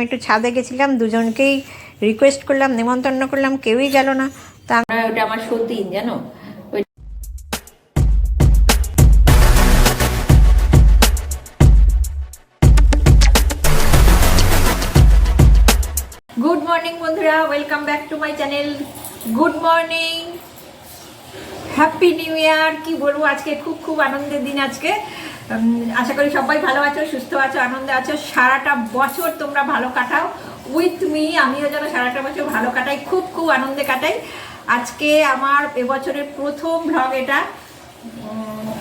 আমি একটু ছাদে গেছিলাম, দুজনকেই রিকোয়েস্ট করলাম নিমন্ত্রণ করলাম, কেউই গেল না। তা ওটা আমার সতীন, জানো? গুড মর্নিং বন্ধুরা welcome back to my channel good morning happy new year কি বলব আজকে? খুব খুব আনন্দের দিন আজকে। আশা করি সবাই ভালো আছো, সুস্থ আছো, আনন্দে আছো। সারাটা বছর তোমরা ভালো কাটাও। উইথ মি আমিও যেন সারাটা বছর ভালো কাটাই, খুব খুব আনন্দে কাটাই। আজকে আমার এবছরের প্রথম ভ্লগ এটা।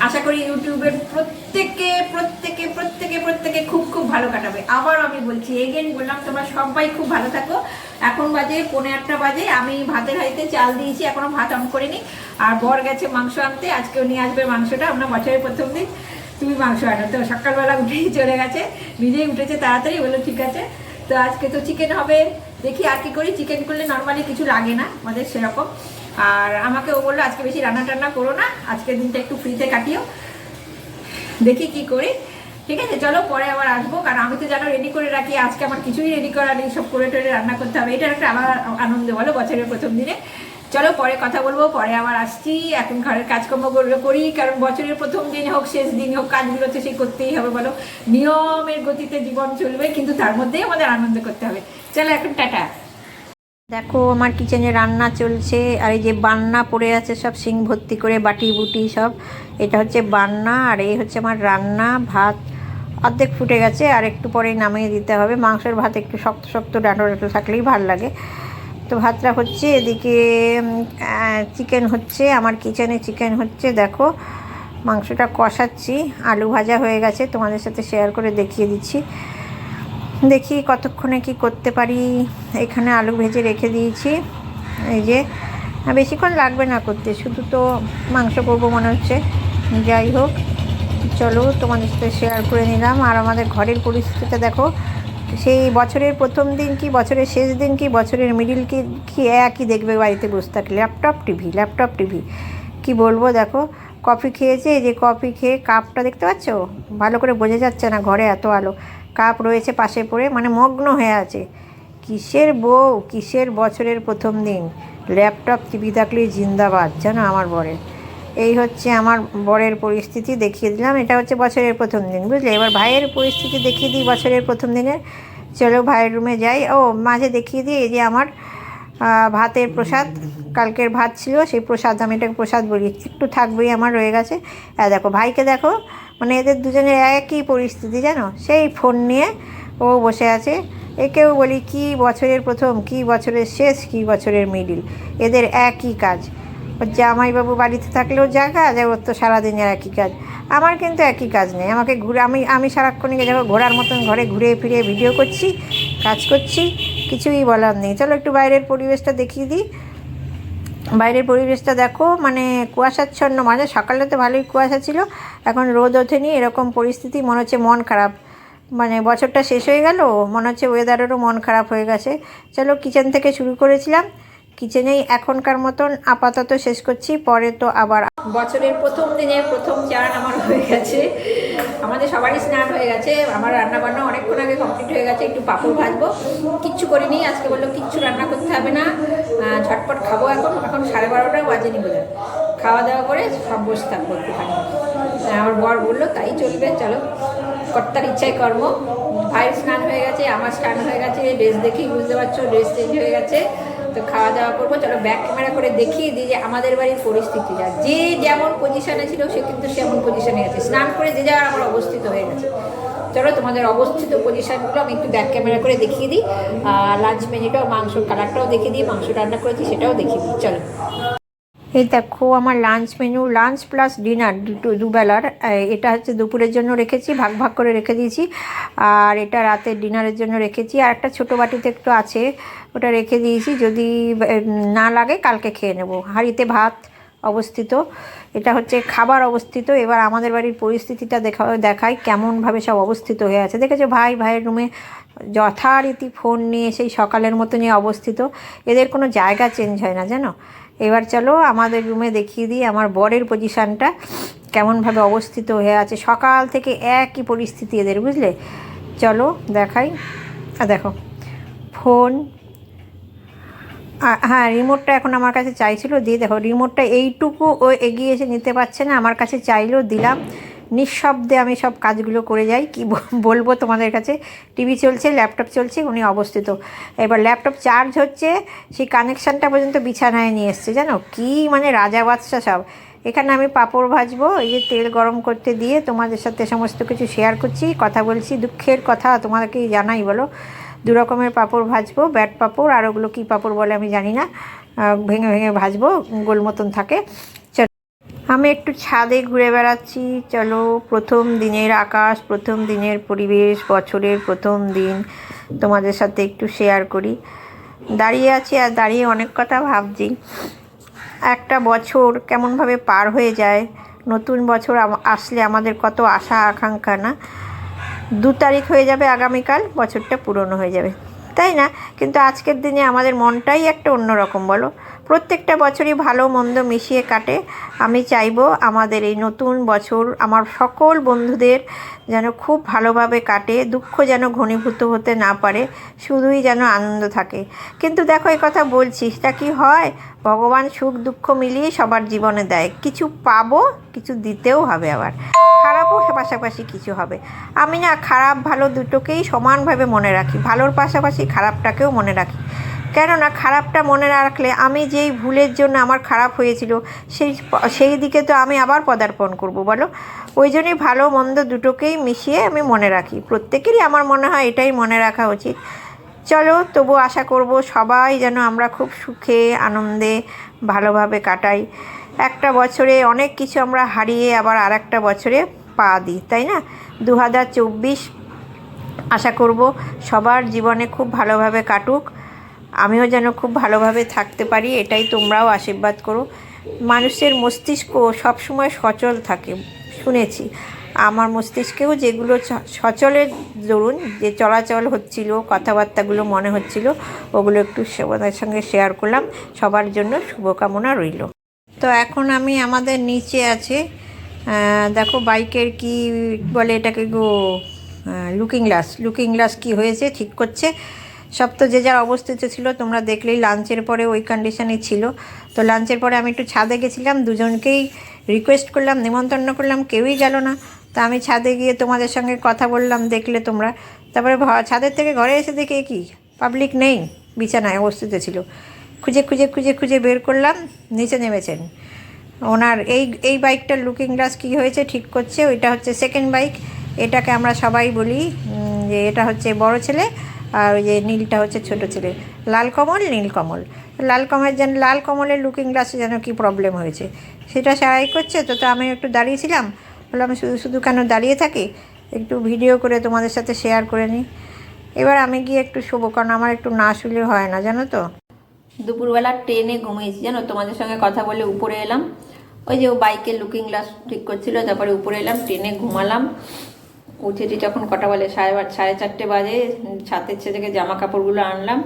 আশা করি ইউটিউবের প্রত্যেকে প্রত্যেকে প্রত্যেকে প্রত্যেকে খুব খুব ভালো কাটাবে। আবার আমি বলছি এগেন বললাম, তোমরা সবাই খুব ভালো থাকো। এখন বাজে পৌনে আটটা বাজে, আমি ভাতের হাঁড়িতে চাল দিয়েছি, এখনও ভাত অন করিনি। আর বর গেছে মাংস আনতে, আজকেও নিয়ে আসবে মাংসটা, আমরা বছরের প্রথম দিন তুমি মাংস আনো। তো সকালবেলা উঠেই চলে গেছে, নিজেই উঠেছে তাড়াতাড়ি, বলল, ঠিক আছে। তো আজকে তো চিকেন হবে। দেখি আর কি করি। চিকেন করলে নর্মালি কিছু লাগে না, আমাদের সেরকম। আর আমাকে ও বলল, আজকে বেশি রান্না টান্না করো না, আজকের দিনটা একটু ফ্রিতে কাটিও। দেখি কি করি। ঠিক আছে, চলো পরে আবার আসব। কারণ আমি তো জানো রেডি করে রাখি, আজকে আমার কিছুই রেডি করা নেই, সব করে টোরে রান্না করতে হবে। এটার একটা আবার আনন্দ, বলো বছরের প্রথম দিনে। চলো পরে কথা বলব, পরে আবার আসছি। এখন ঘরের কাজকর্মগুলো করি কারণ বছরের প্রথম দিন হোক, শেষ দিন হোক, কাজগুলো তো সেই করতেই হবে বলো। নিয়মের গতিতে জীবন চলবে, কিন্তু তার মধ্যেই আমাদের আনন্দ করতে হবে। চলো এখন টাটা। দেখো, আমার কিচেনে রান্না চলছে, আর এই যে বান্না পড়ে আছে, সব সিং ভর্তি করে, বাটি বুটি সব, এটা হচ্ছে বান্না, আর এই হচ্ছে আমার রান্না, ভাত, অর্ধেক ফুটে গেছে, আর একটু পরেই নামিয়ে দিতে হবে। মাংসের ভাত একটু শক্ত শক্ত, ডাঁটো ডাঁটো থাকলেই ভালো লাগে। তো ভাতটা হচ্ছে, এদিকে চিকেন হচ্ছে, আমার কিচেনে চিকেন হচ্ছে, দেখো, মাংসটা কষাচ্ছি, আলু ভাজা হয়ে গেছে, তোমাদের সাথে শেয়ার করে দেখিয়ে দিচ্ছি। দেখি কতক্ষণে কি করতে পারি, এখানে আলু ভেজে রেখে দিয়েছি, এই যে বেশিক্ষণ লাগবে না করতে, শুধু তো মাংস করব মনে হচ্ছে, যাই হোক, চলো তোমাদের সাথে শেয়ার করে নিলাম, আর আমাদের ঘরের পরিস্থিতিটা দেখো সেই বছরের প্রথম দিন কি, বছরের শেষ দিন কি, বছরের মিডিল কি কি একই দেখবে বাড়িতে বসে থাকলে ল্যাপটপ টিভি ল্যাপটপ টিভি কি বলব দেখো কফি খেয়েছে যে কফি খেয়ে কাপটা দেখতে পাচ্ছ? ভালো করে বোঝা যাচ্ছে না ঘরে এত আলো। কাপ রয়েছে পাশে পড়ে মানে মগ্ন হয়ে আছে। কিসের বউ, কিসের বছরের প্রথম দিন? ল্যাপটপ টিভি থাকলেই জিন্দাবাদ, জানো আমার বরের। এই হচ্ছে আমার বরের পরিস্থিতি, দেখিয়ে দিলাম। এটা হচ্ছে বছরের প্রথম দিন, বুঝলে? এবার ভাইয়ের পরিস্থিতি দেখিয়ে দিই বছরের প্রথম দিনের চলো ভাইয়ের রুমে যাই। ও, মাঝে দেখিয়ে দিই, এই যে আমার ভাতের প্রসাদ। কালকের ভাত ছিল, সেই প্রসাদ, আমি এটাকে প্রসাদ বলি। একটু থাকবেই আমার, রয়ে গেছে। আর দেখো, ভাইকে দেখো মানে এদের দুজনের একই পরিস্থিতি, জানো? সেই ফোন নিয়ে ও বসে আছে। একেও বলি, কি বছরের প্রথম? কি বছরের শেষ? কি বছরের মিডিল এদের একই কাজ। জামাইবাবু বাড়িতে থাকলেও যা কাজ ওর তো সারাদিনের একই কাজ। আমার কিন্তু একই কাজ নেই। আমাকে ঘুরে আমি আমি সারাক্ষণ গিয়ে দেখো ঘোরার মতন ঘরে ঘুরে ফিরে ভিডিও করছি, কাজ করছি, কিছুই বলার নেই। চলো একটু বাইরের পরিবেশটা দেখিয়ে দিই। বাইরের পরিবেশটা দেখো মানে কুয়াশাচ্ছন্ন মানে সকালে তো ভালোই কুয়াশা ছিল, এখন রোদ ওঠেনি, এরকম পরিস্থিতি, মনে হচ্ছে মন খারাপ। মানে বছরটা শেষ হয়ে গেল, মনে হচ্ছে ওয়েদারেরও মন খারাপ হয়ে গেছে। চলো কিচেন থেকে শুরু করেছিলাম। কিচেনেই এখনকার মতন আপাতত শেষ করছি, পরে তো আবার বছরের প্রথম দিনে প্রথম চান আমার হয়ে গেছে। আমাদের সবারই স্নান হয়ে গেছে, আমার রান্না বান্না অনেকক্ষণ আগে কমপ্লিট হয়ে গেছে, একটু পাঁপড় ভাজবো। কিচ্ছু করিনি, আজকে বলল কিচ্ছু রান্না করতে হবে না ঝটপট খাব এখন এখন সাড়ে বারোটা বাজেনি বোধ খাওয়া দাওয়া করে সব বসে থাকব একটুখানি। আমার বর বলল, তাই চলবে, চলো। কর্তার ইচ্ছায় কর্ম। ভাইয়ের স্নান হয়ে গেছে, আমার স্নান হয়ে গেছে ড্রেস দেখেই বুঝতে পারছ ড্রেস চেঞ্জ হয়ে গেছে। তো খাওয়া দাওয়া করব। চলো ব্যাক ক্যামেরা করে দেখিয়ে দিই যে আমাদের বাড়ির পরিস্থিতি। পরিস্থিতিটা যে যেমন পজিশনে ছিল, সে কিন্তু সেমন পজিশনে আছে স্নান করে যে যাওয়ার আমার অবস্থিত হয়ে গেছে। চলো তোমাদের অবস্থিত পজিশনগুলো আমি একটু ব্যাক ক্যামেরা করে দেখিয়ে দিই। আর লাঞ্চ মেনুটাও মাংসর কালারটাও দেখিয়ে দিই, মাংস রান্না করেছি সেটাও দেখিয়ে দিই। চলো। এই দেখো আমার lunch menu lunch plus dinner দুটো দুবেলার। এটা হচ্ছে দুপুরের জন্য রেখেছি, ভাগ ভাগ করে রেখে দিয়েছি। আর এটা রাতের ডিনারের জন্য রেখেছি। আর একটা ছোটো বাটিতে একটু আছে, ওটা রেখে দিয়েছি। যদি না লাগে কালকে খেয়ে নেব। হাঁড়িতে ভাত অবস্থিত। এটা হচ্ছে খাবার অবস্থিত। এবার আমাদের বাড়ির পরিস্থিতিটা দেখা, দেখাই কেমনভাবে সব অবস্থিত হয়ে আছে। দেখেছ, ভাই ভাইয়ের রুমে যথারীতি ফোন নিয়ে, সেই সকালের মতনই অবস্থিত। এদের কোনো জায়গা চেঞ্জ হয় না, জানো? এবার চলো আমাদের রুমে দেখিয়ে দিই আমার বরের পজিশানটা কেমনভাবে অবস্থিত হয়ে আছে। সকাল থেকে একই পরিস্থিতি এদের, বুঝলে? চলো দেখাই। দেখো ফোন হ্যাঁ রিমোটটা এখন আমার কাছে চাইছিল, দিয়ে দেখো রিমোটটা এইটুকু ও এগিয়ে এসে নিতে পারছে না, আমার কাছে চাইলেও দিলাম। নিঃশব্দে আমি সব কাজগুলো করে যাই। কি বলব তোমাদের কাছে? টিভি চলছে ল্যাপটপ চলছে, উনি অবস্থিত। এবার ল্যাপটপ চার্জ হচ্ছে, সেই কানেকশানটা পর্যন্ত বিছানায় নিয়ে এসছে, জানো? কি মানে রাজা বাদশা সব। এখানে আমি পাঁপড় ভাজবো, এই যে তেল গরম করতে দিয়ে তোমাদের সাথে সমস্ত কিছু শেয়ার করছি, কথা বলছি, দুঃখের কথা তোমাদেরকে জানাই বলো। দু রকমের পাঁপড় ভাজবো ব্যাট পাঁপড়, আর ওগুলো কী পাঁপড় বলে আমি জানি না। ভেঙে ভেঙে ভাজবো, গোল মতন থাকে। আমি একটু ছাদে ঘুরে বেড়াচ্ছি। চলো, প্রথম দিনের আকাশ, প্রথম দিনের পরিবেশ, বছরের প্রথম দিন। তোমাদের সাথে একটু শেয়ার করি। দাঁড়িয়ে আছি আর দাঁড়িয়ে অনেক কথা ভাবছি। একটা বছর কেমনভাবে পার হয়ে যায়, নতুন বছর আসলে আমাদের কত আশা, আকাঙ্ক্ষা না? দু তারিখ হয়ে যাবে আগামীকাল, বছরটা পুরনো হয়ে যাবে। তাই না? কিন্তু আজকের দিনে আমাদের মনটাই একটা অন্যরকম, বলো? প্রত্যেকটা বছরই ভালো মন্দ মিশিয়ে কাটে। আমি চাইব আমাদের এই নতুন বছর আমার সকল বন্ধুদের যেন খুব ভালোভাবে কাটে, দুঃখ যেন ঘনীভূত হতে না পারে, শুধুই যেন আনন্দ থাকে। কিন্তু দেখো, এই কথা বলছি, সেটা কি হয়? ভগবান সুখ দুঃখ মিলিয়ে সবার জীবনে দেয়। কিছু পাবো, কিছু দিতেও হবে আবার। খারাপও পাশাপাশি কিছু হবে। আমি না খারাপ ভালো দুটোকেই সমানভাবে মনে রাখি। ভালোর পাশাপাশি খারাপটাকেও মনে রাখি। কেননা খারাপটা মনে না রাখলে আমি যেই ভুলের জন্য আমার খারাপ হয়েছিল, সেই সেই দিকে তো আমি আবার পদার্পণ করব, বলো? ওই জন্যই ভালো মন্দ দুটোকেই মিশিয়ে আমি মনে রাখি। প্রত্যেকেরই আমার মনে হয় এটাই মনে রাখা উচিত। চলো তবু আশা করব সবাই যেন আমরা খুব সুখে, আনন্দে, ভালোভাবে কাটাই। একটা বছরে অনেক কিছু আমরা হারিয়ে আবার আর একটা বছরে পা দিই, তাই না? দু হাজার চব্বিশ, আশা করব সবার জীবনে খুব ভালোভাবে কাটুক। আমিও যেন খুব ভালোভাবে থাকতে পারি, এটাই তোমরাও আশীর্বাদ করো। মানুষের মস্তিষ্ক সবসময় সচল থাকে, শুনেছি। আমার মস্তিষ্কেও যেগুলো সচলের দরুন, যে চলাচল হচ্ছিল, কথাবার্তাগুলো মনে হচ্ছিল, ওগুলো একটু তোমাদের সঙ্গে শেয়ার করলাম। সবার জন্য শুভকামনা রইল। তো এখন আমি আমাদের নিচে আছে দেখো বাইকের কি বলে এটাকে গো লুকিং গ্লাস লুকিং গ্লাস কি হয়েছে, ঠিক করছে। সব তো যে যার অবস্থিত ছিল, তোমরা দেখলেই লাঞ্চের পরে ওই কন্ডিশনে ছিল। তো লাঞ্চের পরে আমি একটু ছাদে গেছিলাম, দুজনকেই রিকোয়েস্ট করলাম, নিমন্ত্রণ করলাম, কেউই গেল না। তা আমি ছাদে গিয়ে তোমাদের সঙ্গে কথা বললাম, দেখলে তোমরা। তারপরে ছাদের থেকে ঘরে এসে দেখে কি? পাবলিক নেই, বিছানায় অবস্থিত ছিল। খুঁজে খুঁজে খুঁজে খুঁজে বের করলাম, নিচে নেমেছেন। ওনার এই এই বাইকটার লুকিং গ্লাস কী হয়েছে ঠিক করছে, ওইটা হচ্ছে সেকেন্ড বাইক এটাকে আমরা সবাই বলি যে এটা হচ্ছে বড় ছেলে। আর ওই যে নীলটা হচ্ছে ছোট ছেলে। লাল কমল, নীল কমল। লাল কমলের যেন, লাল কমলের লুকিং গ্লাসে যেন কী প্রবলেম হয়েছে। সেটা সারাই করছে, তো তো আমি একটু দাঁড়িয়েছিলাম। বললাম আমি শুধু শুধু কেন দাঁড়িয়ে থাকি? একটু ভিডিও করে তোমাদের সাথে শেয়ার করে নিই এবার আমি গিয়ে একটু শোবো, কারণ আমার একটু না শুলে হয় না, জানো তো। দুপুরবেলা ট্রেনে ঘুমিয়েছি, জানো? তোমাদের সঙ্গে কথা বলে উপরে এলাম। ওই যে ও বাইকের লুকিং গ্লাস ঠিক করছিল, তারপরে উপরে এলাম ট্রেনে ঘুমালাম। উঠেছি যখন কটা বলে সাড়ে সাড়ে চারটে বাজে। ছাতের ছে থেকে জামা কাপড়গুলো আনলাম,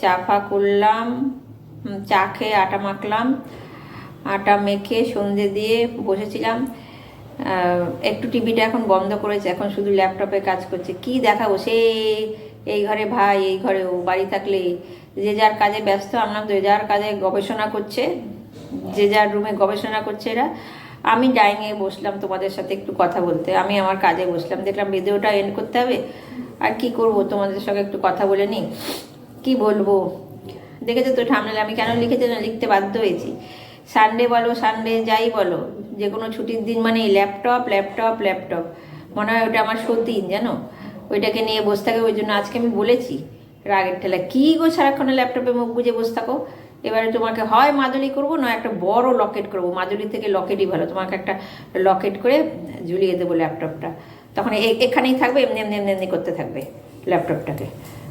চা ফা করলাম চা খেয়ে আটা মাখলাম, আটা মেখে সন্ধে দিয়ে বসেছিলাম। একটু টিভিটা এখন বন্ধ করেছে, এখন শুধু ল্যাপটপে কাজ করছে। কি দেখাবো? সে এই ঘরে ভাই, এই ঘরে ও, বাড়ি থাকলে যে যার কাজে ব্যস্ত। আমলাম তো যে যার কাজে গবেষণা করছে, যে যার রুমে গবেষণা করছে এরা। আমি ডাইনিংয়ে বসলাম তোমাদের সাথে একটু কথা বলতে। আমি আমার কাজে বসলাম, দেখলাম ভিডিওটা এন্ড করতে হবে। আর কি করব, তোমাদের সঙ্গে একটু কথা বলে নিই। কি বলব? দেখেছ তো ঠামনালে আমি কেন লিখেছি না? লিখতে বাধ্য হয়েছি। সানডে বলো সানডে যাই বলো, যে কোনো ছুটির দিন মানে ল্যাপটপ ল্যাপটপ ল্যাপটপ মনে হয় ওটা আমার সতীন, জানো? ওইটাকে নিয়ে বসে থাকে, ওই জন্য আজকে আমি বলেছি। রাগের ঠেলা কী গো সারাক্ষণ ল্যাপটপে মুখ বুঝে বসে থাকো? এবারে তোমাকে হয় মাদুলি করব, না একটা বড় লকেট করব? মাদুলি থেকে লকেটই ভালো। তোমাকে একটা লকেট করে ঝুলিয়ে দেবো ল্যাপটপটা। তখন এখানেই থাকবে, এমনি এমনি এমনি এমনি করতে থাকবে ল্যাপটপটাকে।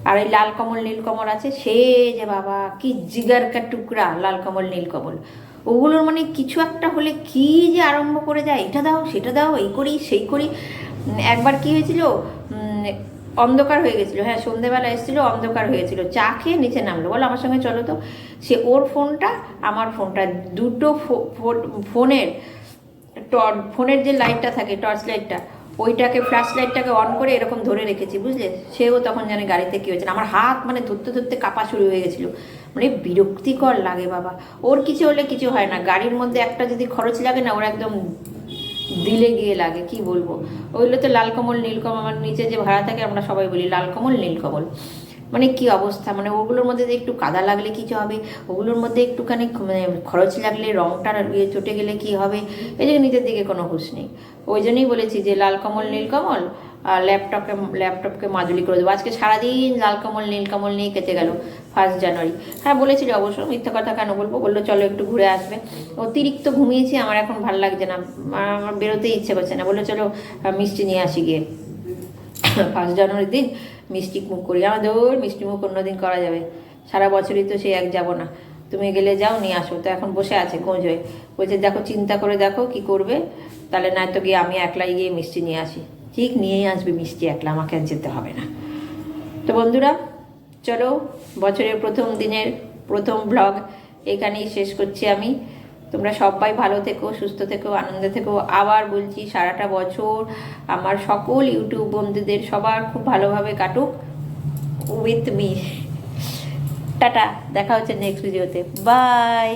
আর ওই লাল কমল, নীল কমল আছে, সে যে বাবা, কি জিগার কা টুকরা, লাল কমল, নীল কমল। ওগুলোর মানে কিছু একটা হলে কি যে আরম্ভ করে যায়, এটা দাও, সেটা দাও, এই করি, সেই করি। একবার কি হয়েছিল অন্ধকার হয়ে গেছিল। হ্যাঁ সন্ধেবেলা এসেছিল, অন্ধকার হয়েছিল চা খেয়ে নিচে নামলো। বলো, আমার সঙ্গে চলো তো। সে ওর ফোনটা, আমার ফোনটা, দুটো ফোনের টর, ফোনের যে লাইটটা থাকে, টর্চ লাইটটা, ওইটাকে, ফ্ল্যাশ লাইটটাকে অন করে এরকম ধরে রেখেছি, বুঝলে? সেও তখন জানে গাড়িতে কী হয়েছে। আমার হাত মানে ধরতে ধরতে কাপা শুরু হয়ে গেছিল। মানে বিরক্তিকর লাগে, বাবা। ওর কিছু হলে কিছু হয় না। গাড়ির মধ্যে একটা যদি খরচ লাগে না, ওর একদম দিলে গিয়ে লাগে, কি বলব? ওইগুলো তো লালকমল নীলকমল আমার নিচে যে ভাড়া থাকে আমরা সবাই বলি লাল কমল নীলকমল মানে কি অবস্থা? মানে ওগুলোর মধ্যে একটু কাদা লাগলে কিছু হবে? ওগুলোর মধ্যে একটুখানি মানে খরচ লাগলে রংটা ইয়ে চটে গেলে কি হবে? এই যে নিজের দিকে কোনো হুঁশ নেই। ওই জন্যই বলেছি যে লালকমল নীলকমল আর ল্যাপটপকে ল্যাপটপকে মাজুলি করে দেবো। আজকে সারাদিন লালকমল নীলকমল নিয়ে কেটে গেল ফার্স্ট জানুয়ারি হ্যাঁ বলেছিল অবশ্য, মিথ্যা কথা কেন বলব? বলল, চলো একটু ঘুরে আসবে। অতিরিক্ত ঘুমিয়েছি, আমার এখন ভালো লাগছে না। আমার বেরোতে ইচ্ছে করছে না। বলল, চলো মিষ্টি নিয়ে আসি গিয়ে। ফার্স্ট জানুয়ারির দিন মিষ্টি মুখ করি আমার দৌড় মিষ্টি মুখ অন্যদিন করা যাবে। সারা বছরই তো সেই এক যাব না। তুমি গেলে যাও, নিয়ে আসো। তো এখন বসে আছে কোঁজ হয়ে। বলছে, দেখো, চিন্তা করে দেখো কি করবে। তাহলে নয়তো গিয়ে আমি একলাই গিয়ে মিষ্টি নিয়ে আসি। ঠিক নিয়েই আসবে মিষ্টি একলা, আমাকে আর যেতে হবে না। তো বন্ধুরা, চলো, বছরের প্রথম দিনের প্রথম ব্লগ এখানেই শেষ করছি আমি। তোমরা সবাই ভালো থেকো, সুস্থ থেকো, আনন্দে থেকো। আবার বলছি, সারাটা বছর আমার সকল ইউটিউব বন্ধুদের সবার খুব ভালোভাবে কাটুক উইথ মি। টাটা, দেখা হচ্ছে নেক্সট ভিডিওতে বাই